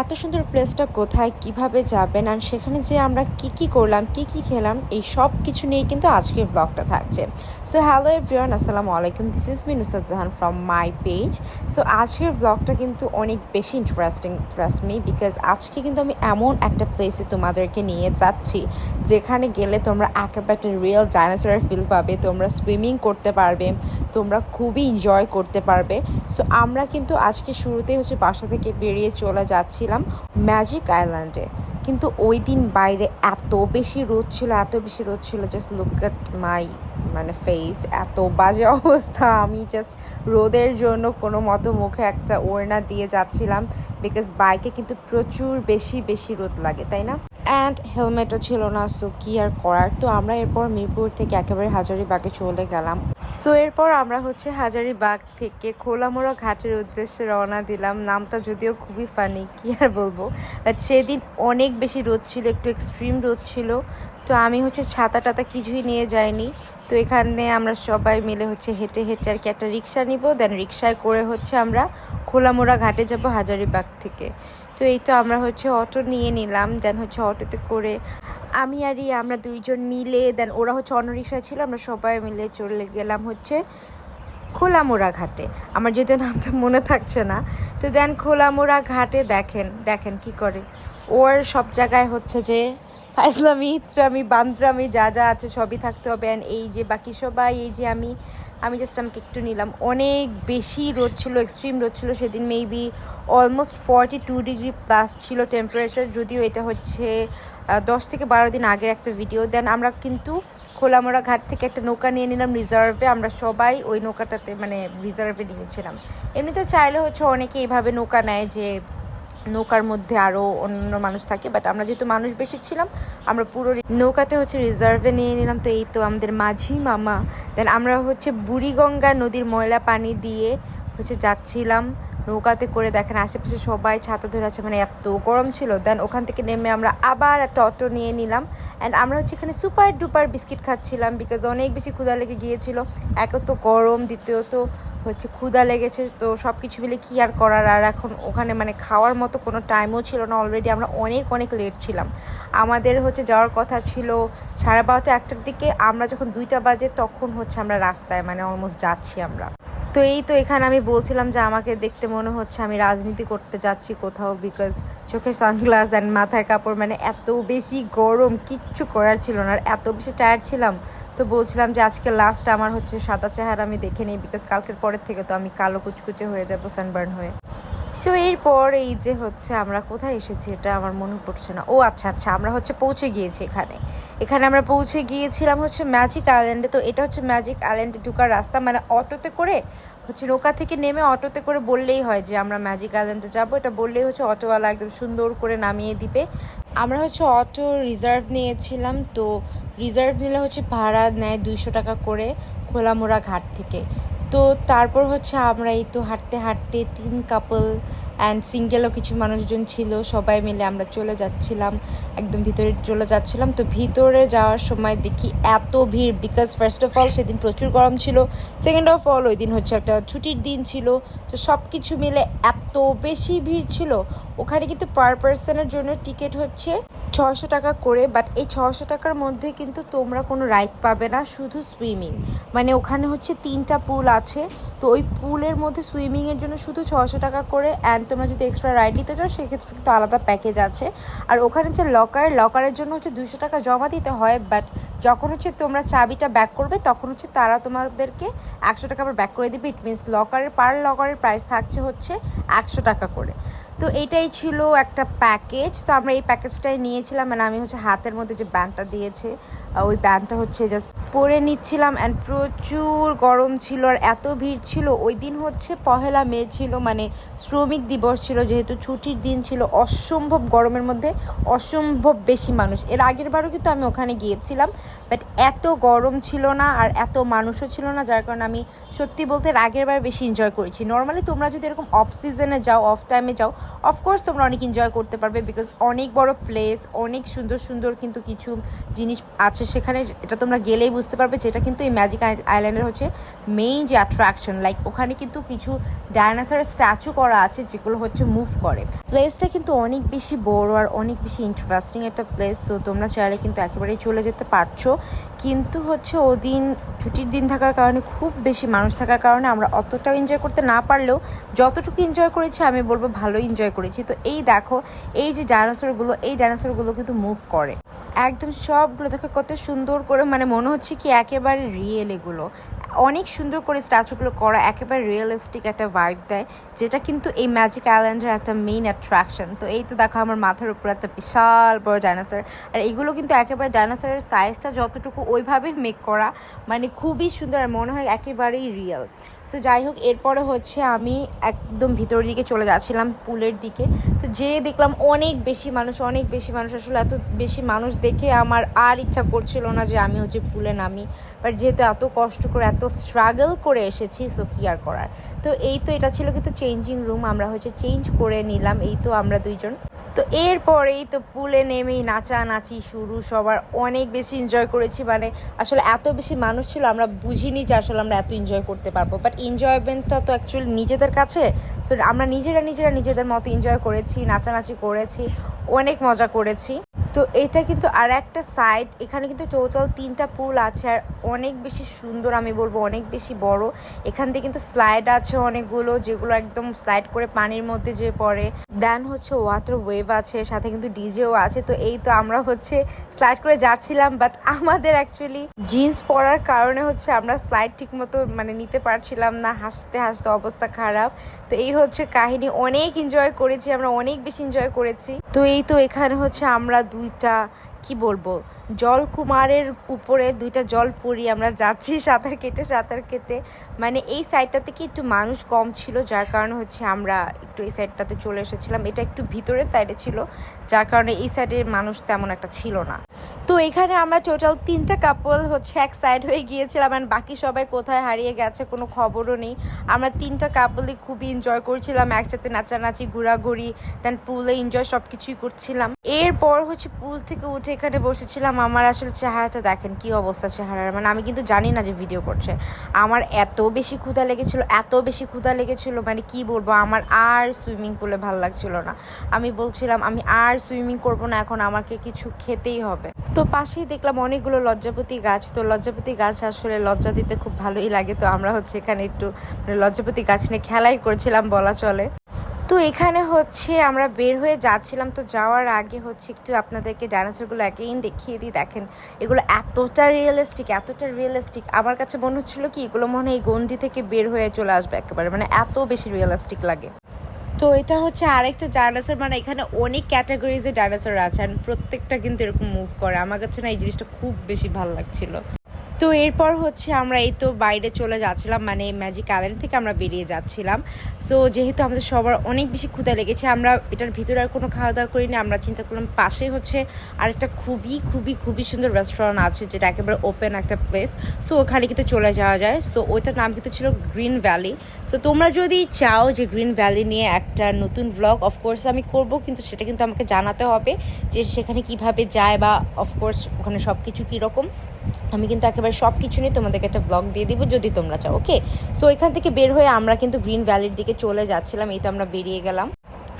এত সুন্দর প্লেসটা কোথায়, কীভাবে যাবেন, আর সেখানে যে আমরা কি কি করলাম, কি কি খেলাম, এই সব কিছু নিয়ে কিন্তু আজকের ব্লগটা থাকছে। সো হ্যালো এভরিওয়ান আসসালামু আলাইকুম। This is me Nusad Jahan from my page so আজকের ব্লগটা কিন্তু অনেক বেশি ইন্টারেস্টিং ট্রাস্ট মি বিকজ আজকে কিন্তু আমি এমন একটা প্লেসে তোমাদেরকে নিয়ে যাচ্ছি, যেখানে গেলে তোমরা একেবারে রিয়েল ডাইনোসরের ফিল পাবে, তোমরা সুইমিং করতে পারবে, তোমরা খুবই এনজয় করতে পারবে। সো আমরা কিন্তু আজকে শুরুতেই হচ্ছে বাসা থেকে বেরিয়ে চলে যাচ্ছিলাম ম্যাজিক আইল্যান্ডে কিন্তু ওই দিন বাইরে এত বেশি রোদ ছিল, এত বেশি রোদ ছিল জাস্ট লুক এট মাই মানে ফেস এত বাজে অবস্থা। আমি জাস্ট রোদের জন্য কোনো মতো মুখে একটা ওড়না দিয়ে যাচ্ছিলাম বিকজ বাইকে কিন্তু প্রচুর বেশি বেশি রোদ লাগে, তাই না? অ্যান্ড হেলমেটও ছিল না সো কি আর করার? তো আমরা এরপর মিরপুর থেকে একেবারে হাজারিবাগে চলে গেলাম। সো এরপর আমরা হচ্ছে হাজারিবাগ থেকে খোলামোড়া ঘাটের উদ্দেশ্যে রওনা দিলাম। নামটা যদিও খুবই ফানি কি আর বলব? বাট সেদিন অনেক বেশি রোদ ছিল, একটু এক্সট্রিম রোদ ছিল। তো আমি হচ্ছে ছাতা টাতা কিছুই নিয়ে যাইনি। তো এখানে আমরা সবাই মিলে হচ্ছে হেঁটে হেঁটে আর কি একটা রিক্সা নিব দেন রিক্সায় করে হচ্ছে আমরা খোলামোড়া ঘাটে যাব হাজারিবাগ থেকে। তো এই তো আমরা হচ্ছে অটো নিয়ে নিলাম দেন হচ্ছে অটোতে করে আমি আর ই আমরা দুইজন মিলে দেন ওরা হচ্ছে অন্য রিক্সায় ছিল, আমরা সবাই মিলে চলে গেলাম হচ্ছে খোলামোড়া ঘাটে। আমার যদিও নামটা মনে থাকছে না। তো দেন খোলামোড়া ঘাটে দেখেন দেখেন কি করে। ওর সব জায়গায় হচ্ছে যে ফাইজলামি, ইত্রামি, বান্দ্রামি যা যা আছে সবই থাকতে হবে। এই যে বাকি সবাই, এই যে আমি আমি জাস্ট আমাকে একটু নিলাম। অনেক বেশি রোদ ছিল এক্সট্রিম রোদ ছিল সেদিন maybe almost forty two degree plus ছিল টেম্পারেচার যদিও এটা হচ্ছে দশ থেকে বারো দিন আগের একটা ভিডিও দেন আমরা কিন্তু খোলামোড়া ঘাট থেকে একটা নৌকা নিয়ে নিলাম রিজার্ভে আমরা সবাই ওই নৌকাটাতে মানে রিজার্ভে নিয়েছিলাম। এমনিতে চাইলে হচ্ছে অনেকে এইভাবে নৌকা নেয় যে নৌকার মধ্যে আরও অন্য মানুষ থাকে বাট আমরা যেহেতু মানুষ বেশি ছিলাম, আমরা পুরো নৌকাতে হচ্ছে রিজার্ভে নিয়ে নিলাম, তো এই তো আমাদের মাঝি মামা। দেন আমরা হচ্ছে বুড়িগঙ্গা নদীর ময়লা পানি দিয়ে হচ্ছে যাচ্ছিলাম। নৌকাতে করে দেখেন আশেপাশে সবাই ছাতা ধরে আছে মানে এত গরম ছিল। দেন ওখান থেকে নেমে আমরা আবার একটা অটো নিয়ে নিলাম। অ্যান্ড আমরা হচ্ছে এখানে সুপার ডুপার বিস্কিট খাচ্ছিলাম বিকজ অনেক বেশি ক্ষুধা লেগে গিয়েছিল। এক তো গরম, দ্বিতীয়ত হচ্ছে ক্ষুধা লেগেছে। তো সব কিছু মিলে কী আর করার? আর এখন ওখানে মানে খাওয়ার মতো কোনো টাইমও ছিল না। অলরেডি আমরা অনেক অনেক লেট ছিলাম। আমাদের হচ্ছে যাওয়ার কথা ছিল সাড়ে বারোটা একটার দিকে। আমরা যখন দুইটা বাজে তখন হচ্ছে আমরা রাস্তায় মানে অলমোস্ট যাচ্ছি আমরা। তো এই তো এখানে আমি বলছিলাম যে আমাকে দেখতে মনে হচ্ছে আমি রাজনীতি করতে যাচ্ছি কোথাও বিকজ চোখে সানগ্লাস অ্যান্ড মাথায় কাপড় মানে এত বেশি গরম, কিচ্ছু করার ছিল না। আর এত বেশি টায়ার্ড ছিলাম, তো বলছিলাম যে আজকে লাস্ট আমার হচ্ছে সাদা চেহারা আমি দেখে নিই বিকজ কালকের পরের থেকে তো আমি কালো কুচকুচে হয়ে যাব সানবার্ন হয়ে। সো এরপর এই যে হচ্ছে আমরা কোথায় এসেছি, এটা আমার মনে পড়ছে না। ও আচ্ছা আচ্ছা আমরা হচ্ছে পৌঁছে গিয়েছি এখানে। এখানে আমরা পৌঁছে গিয়েছিলাম হচ্ছে ম্যাজিক আইল্যান্ডে তো এটা হচ্ছে ম্যাজিক আইল্যান্ডে ঢুকার রাস্তা মানে অটোতে করে হচ্ছে নৌকা থেকে নেমে অটোতে করে বললেই হয় যে আমরা ম্যাজিক আইল্যান্ডে যাব। এটা বললেই হচ্ছে অটোওয়ালা একদম সুন্দর করে নামিয়ে দিবে। আমরা হচ্ছে অটো রিজার্ভ নিয়েছিলাম। তো রিজার্ভ নিলে হচ্ছে ভাড়া নেয় দুইশো টাকা করে খোলামোড়া ঘাট থেকে। তো তারপর হচ্ছে আমরা এই তো হাঁটতে হাঁটতে তিন কাপল অ্যান্ড সিঙ্গেলও কিছু মানুষজন ছিল, সবাই মিলে আমরা চলে যাচ্ছিলাম, একদম ভিতরে চলে যাচ্ছিলাম। তো ভিতরে যাওয়ার সময় দেখি এত ভিড় বিকজ ফার্স্ট অফ অল সেদিন প্রচুর গরম ছিল সেকেন্ড অফ অল ওই দিন হচ্ছে একটা ছুটির দিন ছিল। তো সব কিছু মিলে এত বেশি ভিড় ছিল, ওখানে কিন্তু পার পার্সনের জন্য টিকিট হচ্ছে ছশো টাকা করে বাট এই ছশো টাকার মধ্যে কিন্তু তোমরা কোনো রাইড পাবে না, শুধু সুইমিং মানে ওখানে হচ্ছে তিনটা পুল আছে, তো ওই পুলের মধ্যে সুইমিংয়ের জন্য শুধু ছশো টাকা করে অ্যান্ড তোমরা যদি এক্সট্রা রাইড নিতে চাও, সেক্ষেত্রে কিন্তু আলাদা প্যাকেজ আছে। আর ওখানে যে লকার লকারের জন্য হচ্ছে দুশো টাকা জমা দিতে হয় বাট যখন হচ্ছে তোমরা চাবিটা ব্যাক করবে, তখন হচ্ছে তারা তোমাদেরকে একশো টাকা আবার ব্যাক করে দিবে। ইট মিনস লকারের পার লকারের প্রাইস থাকছে হচ্ছে একশো টাকা করে। তো এটাই ছিল একটা প্যাকেজ তো আমরা এই প্যাকেজটাই নিয়েছিলাম মানে আমি হচ্ছে হাতের মধ্যে যে ব্যান্ডটা দিয়েছে ওই ব্যান্ডটা হচ্ছে জাস্ট পরে নিচ্ছিলাম অ্যান্ড প্রচুর গরম ছিল আর এত ভিড় ছিল। ওই দিন হচ্ছে পহেলা মে ছিল মানে শ্রমিক দিবস ছিল, যেহেতু ছুটির দিন ছিল, অসম্ভব গরমের মধ্যে অসম্ভব বেশি মানুষ। এর আগের বারও কিন্তু আমি ওখানে গিয়েছিলাম বাট এত গরম ছিল না আর এত মানুষও ছিল না, যার কারণে আমি সত্যি বলতে আগের বার বেশি এনজয় করেছি। নর্মালি তোমরা যদি এরকম অফ সিজনে যাও অফ টাইমে যাও অফকোর্স তোমরা অনেক এনজয় করতে পারবে বিকজ অনেক বড় প্লেস অনেক সুন্দর সুন্দর কিন্তু কিছু জিনিস আছে সেখানে। এটা তোমরা গেলেই বুঝতে পারবে যেটা কিন্তু এই ম্যাজিক আইল্যান্ডের হচ্ছে মেইন যে অ্যাট্রাকশন লাইক ওখানে কিন্তু কিছু ডায়নাসরের স্ট্যাচু করা আছে যেগুলো হচ্ছে মুভ করে। প্লেসটা কিন্তু অনেক বেশি বড় আর অনেক বেশি ইন্টারেস্টিং একটা প্লেস তো তোমরা চাইলে কিন্তু একেবারেই চলে যেতে পারছ। কিন্তু হচ্ছে ওদিন ছুটির দিন থাকার কারণে, খুব বেশি মানুষ থাকার কারণে আমরা অতটাও এনজয় করতে না পারলেও যতটুকু এনজয় করেছি আমি বলব ভালো এনজয় করেছি। তো এই দেখো, এই যে ডাইনোসরগুলো এই ডাইনোসরগুলো কিন্তু মুভ করে। একদম সবগুলো দেখো কত সুন্দর করে মানে মনে হচ্ছে কি একেবারে রিয়েল এগুলো। অনেক সুন্দর করে স্ট্যাচুগুলো করা, একেবারে রিয়েলিস্টিক একটা ভাইব দেয়, যেটা কিন্তু এই ম্যাজিক আইল্যান্ডের একটা মেইন অ্যাট্রাকশন তো এই তো দেখো আমার মাথার উপর একটা বিশাল বড় ডাইনোসর আর এইগুলো কিন্তু একেবারে ডাইনোসরের সাইজটা যতটুকু ওইভাবে মেক করা মানে খুবই সুন্দর, আর মনে হয় একেবারেই রিয়েল তো যাই হোক এরপরে হচ্ছে আমি একদম ভিতরের দিকে চলে যাচ্ছিলাম, পুলের দিকে। তো যে দেখলাম অনেক বেশি মানুষ, অনেক বেশি মানুষ। আসলে এত বেশি মানুষ দেখে আমার আর ইচ্ছা করছিল না যে আমি হচ্ছে পুলে নামি। বাট যেহেতু এত কষ্ট করে, এত স্ট্রাগল করে এসেছি সো কি আর করার? তো এই তো এটা ছিল কিন্তু চেঞ্জিং রুম আমরা হচ্ছে চেঞ্জ করে নিলাম। এই তো আমরা দুইজন। তো এরপরেই তো পুলে নেমেই নাচানাচি শুরু, সবার অনেক বেশি এনজয় করেছি। মানে আসলে এত বেশি মানুষ ছিল, আমরা বুঝিনি যে আসলে আমরা এত এনজয় করতে পারব। বাট এনজয়মেন্টটা তো অ্যাকচুয়ালি নিজেদের কাছে। সো আমরা নিজেরা নিজেরা নিজেদের মতো এনজয় করেছি, নাচানাচি করেছি, অনেক মজা করেছি। তো এটা কিন্তু আর একটা সাইড এখানে কিন্তু টোটাল তিনটা পুল আছে আর অনেক বেশি সুন্দর আমি বলব, অনেক বেশি বড়। এখান থেকে কিন্তু স্লাইড আছে অনেকগুলো, যেগুলো একদম স্লাইড করে পানির মধ্যে যে পড়ে। দেন হচ্ছে ওয়াটার ওয়েভ আছে, সাথে কিন্তু ডিজেও আছে। তো এই তো আমরা হচ্ছে স্লাইড করে যাচ্ছিলাম বাট আমাদের অ্যাকচুয়ালি জিন্স পরার কারণে হচ্ছে আমরা স্লাইড ঠিক মতো মানে নিতে পারছিলাম না, হাসতে হাসতে অবস্থা খারাপ। তো এই হচ্ছে কাহিনী, অনেক এনজয় করেছি, আমরা অনেক বেশি এনজয় করেছি। তো এই তো এখানে হচ্ছে আমরা দুইটা কি বলব? জলকুমারের উপরে দুইটা জল পরি আমরা যাচ্ছি সাঁতার কেটে সাঁতার কেটে। মানে এই সাইডটা থেকে একটু মানুষ কম ছিল, যার কারণে হচ্ছে আমরা একটু এই সাইডটাতে চলে এসেছিলাম। এটা একটু ভিতরের সাইডে ছিল, যার কারণে এই সাইডের মানুষ তেমন একটা ছিল না। তো এখানে আমরা টোটাল তিনটা কাপল হচ্ছে এক সাইড হয়ে গিয়েছিলাম আর বাকি সবাই কোথায় হারিয়ে গেছে কোনো খবরও নেই। আমরা তিনটা কাপলই খুবই এনজয় করছিলাম, একসাথে নাচানাচি, ঘোরাঘুরি দেন পুলে এনজয় সব কিছুই করছিলাম। এরপর হচ্ছে পুল থেকে উঠে এখানে বসেছিলাম আমার আসলে চেহারাটা দেখেন কি অবস্থা চেহারার। মানে আমি কিন্তু জানি না যে ভিডিও করছে। আমার এত বেশি ক্ষুধা লেগেছিল, এত বেশি ক্ষুধা লেগেছিল মানে কি বলব, আমার আর সুইমিং পুলে ভালো লাগছিল না। আমি বলছিলাম, আমি আর সুইমিং করব না, এখন আমাকে কিছু খেতেই হবে। তো পাশেই দেখলাম অনেকগুলো লজ্জাপতি গাছ। তো লজ্জাপতি গাছ আসলে লজ্জা দিতে খুব ভালোই লাগে। তো আমরা হচ্ছে এখানে একটু মানে লজ্জাপতি গাছ নিয়ে খেলাই করছিলাম বলা চলে। তো এখানে হচ্ছে আমরা বের হয়ে যাচ্ছিলাম। তো যাওয়ার আগে হচ্ছে একটু আপনাদেরকে ডাইনোসরগুলো অ্যাগেইন দেখিয়ে দিই। দেখেন, এগুলো এতটা রিয়েলিস্টিক এতটা রিয়েলিস্টিক আমার কাছে মনে হচ্ছিল কি, এগুলো মনে হয় এই গন্ডি থেকে বের হয়ে চলে আসবে একেবারে। মানে এত বেশি রিয়েলিস্টিক লাগে। তো এটা হচ্ছে আরেকটা ডাইনোসর মানে এখানে অনেক ক্যাটাগরিজের ডাইনোসর আছে। প্রত্যেকটা কিন্তু এরকম মুভ করে। আমার কাছে না এই জিনিসটা খুব বেশি ভালো লাগছিল। তো এরপর হচ্ছে আমরা এই তো বাইরে চলে যাচ্ছিলাম মানে ম্যাজিক আইল্যান্ড থেকে আমরা বেরিয়ে যাচ্ছিলাম। সো যেহেতু আমাদের সবার অনেক বেশি ক্ষুধা লেগেছে, আমরা এটার ভিতরে আর কোনো খাওয়া দাওয়া করিনি। আমরা চিন্তা করলাম পাশে হচ্ছে আরেকটা খুবই খুবই খুবই সুন্দর রেস্টুরেন্ট আছে, যেটা একেবারে ওপেন একটা প্লেস সো ওখানে কিন্তু চলে যাওয়া যায়। সো ওইটার নাম কিন্তু ছিল গ্রিন ভ্যালি সো তোমরা যদি চাও যে গ্রিন ভ্যালি নিয়ে একটা নতুন ব্লগ অফকোর্স আমি করব, কিন্তু সেটা কিন্তু আমাকে জানাতে হবে যে সেখানে কীভাবে যায় বা অফকোর্স ওখানে সব কিছু কীরকম। আমি কিন্তু একেবারে সব কিছু নিয়ে তোমাদেরকে একটা ব্লগ দিয়ে দিব যদি তোমরা চাও ওকে সো এখান থেকে বের হয়ে আমরা কিন্তু গ্রিন ভ্যালির দিকে চলে যাচ্ছিলাম, এই তো আমরা বেরিয়ে গেলাম।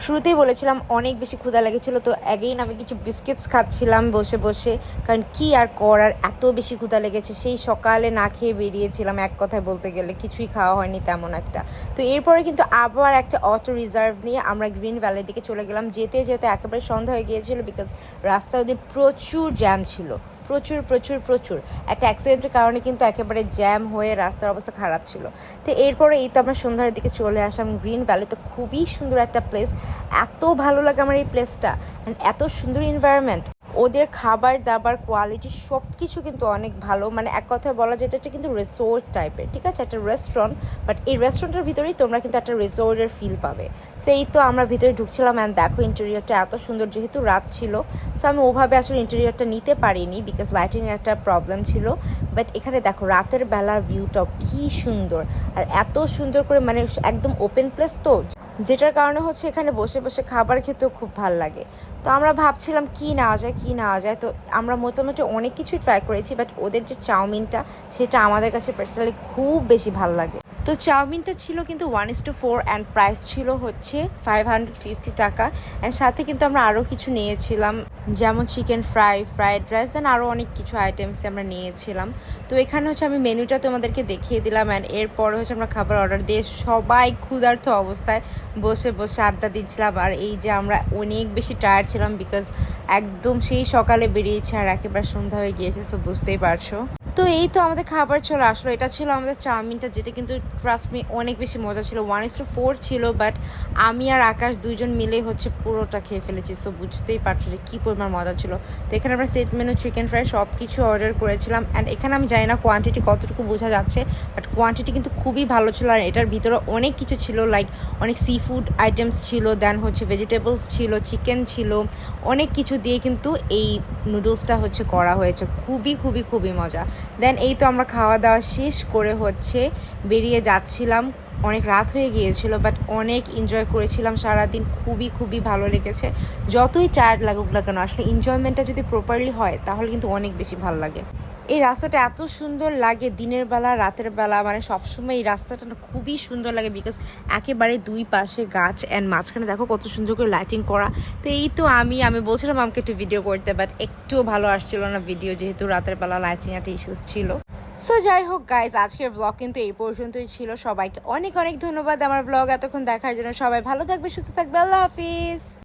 শুরুতেই বলেছিলাম অনেক বেশি ক্ষুধা লেগেছিল, তো অ্যাগেইন আমি কিছু বিস্কিটস খাচ্ছিলাম বসে বসে, কারণ কি আর করার, এত বেশি ক্ষুধা লেগেছে, সেই সকালে না খেয়ে বেরিয়েছিলাম এক কথায় বলতে গেলে, কিছুই খাওয়া হয়নি তেমন একটা। তো এরপরে কিন্তু আবার একটা অটো রিজার্ভ নিয়ে আমরা গ্রিন ভ্যালির দিকে চলে গেলাম, যেতে যেতে একেবারে সন্ধ্যা হয়ে গিয়েছিল বিকজ রাস্তা ওদের প্রচুর জ্যাম ছিল। প্রচুর প্রচুর প্রচুর। একটা অ্যাক্সিডেন্টের কারণে কিন্তু একেবারে জ্যাম হয়ে রাস্তার অবস্থা খারাপ ছিল। তো এরপরে এই তো আমরা সন্ধ্যার দিকে চলে আসলাম গ্রিন ভ্যালি তো খুবই সুন্দর একটা প্লেস এত ভালো লাগে আমার এই প্লেসটা এত সুন্দর এনভায়রনমেন্ট ওদের খাবার দাবার কোয়ালিটি সব কিছু কিন্তু অনেক ভালো। মানে এক কথায় বলা যায়, এটা কিন্তু রিসোর্ট টাইপের ঠিক আছে? একটা রেস্টুরেন্ট বাট এই রেস্টুরেন্টের ভিতরেই তোমরা কিন্তু একটা রিসোর্টের ফিল পাবে। সো এই তো আমরা ভিতরে ঢুকছিলাম অ্যান্ড দেখো ইন্টেরিয়রটা এত সুন্দর, যেহেতু রাত ছিল সো আমি ওভাবে আসলে ইন্টেরিয়রটা নিতে পারিনি বিকজ লাইটিংয়ের একটা প্রবলেম ছিল। বাট এখানে দেখো, রাতের বেলা ভিউটাও কী সুন্দর। আর এত সুন্দর করে মানে একদম ওপেন প্লেস তো যেটার কারণে হচ্ছে এখানে বসে বসে খাবার খেতেও খুব ভালো লাগে। তো আমরা ভাবছিলাম কি না যায়, কি না যায়? তো আমরা মোটামুটি অনেক কিছুই ট্রাই করেছি বাট ওদের যে চাউমিনটা, সেটা আমাদের কাছে পার্সোনালি খুব বেশি ভালো লাগে। তো চাউমিনটা ছিল কিন্তু one is to four and price ছিল হচ্ছে ফাইভ হান্ড্রেড ফিফটি টাকা। অ্যান্ড সাথে কিন্তু আমরা আরও কিছু নিয়েছিলাম, যেমন chicken fry fried rice then আরও অনেক কিছু আইটেমস আমরা নিয়েছিলাম। তো এখানে হচ্ছে আমি মেনুটা তোমাদেরকে দেখিয়ে দিলাম অ্যান্ড এরপরে হচ্ছে আমরা খাবার অর্ডার দিয়ে সবাই ক্ষুধার্থ অবস্থায় বসে বসে আড্ডা দিচ্ছিলাম। আর এই যে আমরা অনেক বেশি টায়ার্ড ছিলাম বিকজ একদম সেই সকালে বেরিয়েছে আর একেবারে সন্ধ্যা হয়ে গিয়েছে সো বুঝতেই পারছ। তো এই তো আমাদের খাবার চলে আসলো। এটা ছিল আমাদের চাউমিনটা, যেটা কিন্তু ট্রাস্ট মি অনেক বেশি মজা ছিল। ওয়ান ইস টু ফোর ছিল বাট আমি আর আকাশ দুইজন মিলে হচ্ছে পুরোটা খেয়ে ফেলেছি সো বুঝতেই পারছ যে কী পরিমাণ মজা ছিল। তো এখানে আমরা সেট মেনু চিকেন ফ্রাই সব কিছু অর্ডার করেছিলাম অ্যান্ড এখানে আমি জানি না কোয়ান্টিটি কতটুকু বোঝা যাচ্ছে বাট কোয়ান্টিটি কিন্তু খুবই ভালো ছিল, আর এটার ভিতরে অনেক কিছু ছিল লাইক অনেক সি ফুড আইটেমস ছিল দেন হচ্ছে ভেজিটেবলস ছিল চিকেন ছিল, অনেক কিছু দিয়ে কিন্তু এই নুডলসটা হচ্ছে করা হয়েছে। খুবই খুবই খুবই মজা। দেন এই তো আমরা খাওয়া দাওয়া শেষ করে হচ্ছে বেরিয়ে যাচ্ছিলাম। অনেক রাত হয়ে গিয়েছিল বাট অনেক এনজয় করেছিলাম। সারাদিন খুবই খুবই ভালো লেগেছে। যতই টায়ার্ড লাগুক না কেন, আসলে এনজয়মেন্টটা যদি প্রপারলি হয়, তাহলে কিন্তু অনেক বেশি ভালো লাগে। এই রাস্তাটা এত সুন্দর লাগে দিনের বেলা, রাতের বেলা। মানে সবসময় এই রাস্তাটা খুবই সুন্দর লাগে বিকজ একেবারে দুই পাশে গাছ অ্যান্ড মাঝখানে দেখো কত সুন্দর করে লাইটিং করা। তো এই তো আমি আমি বলছিলাম আমাকে একটু ভিডিও করতে বাট একটুও ভালো আসছিল না ভিডিও যেহেতু রাতের বেলা লাইটিং একটা ইস্যুস ছিল। সো যাই হোক গাইজ আজকের ব্লগ কিন্তু এই পর্যন্তই ছিল। সবাইকে অনেক অনেক ধন্যবাদ আমার ব্লগ এতক্ষণ দেখার জন্য। সবাই ভালো থাকবে, সুস্থ থাকবে। আল্লাহ হাফিজ।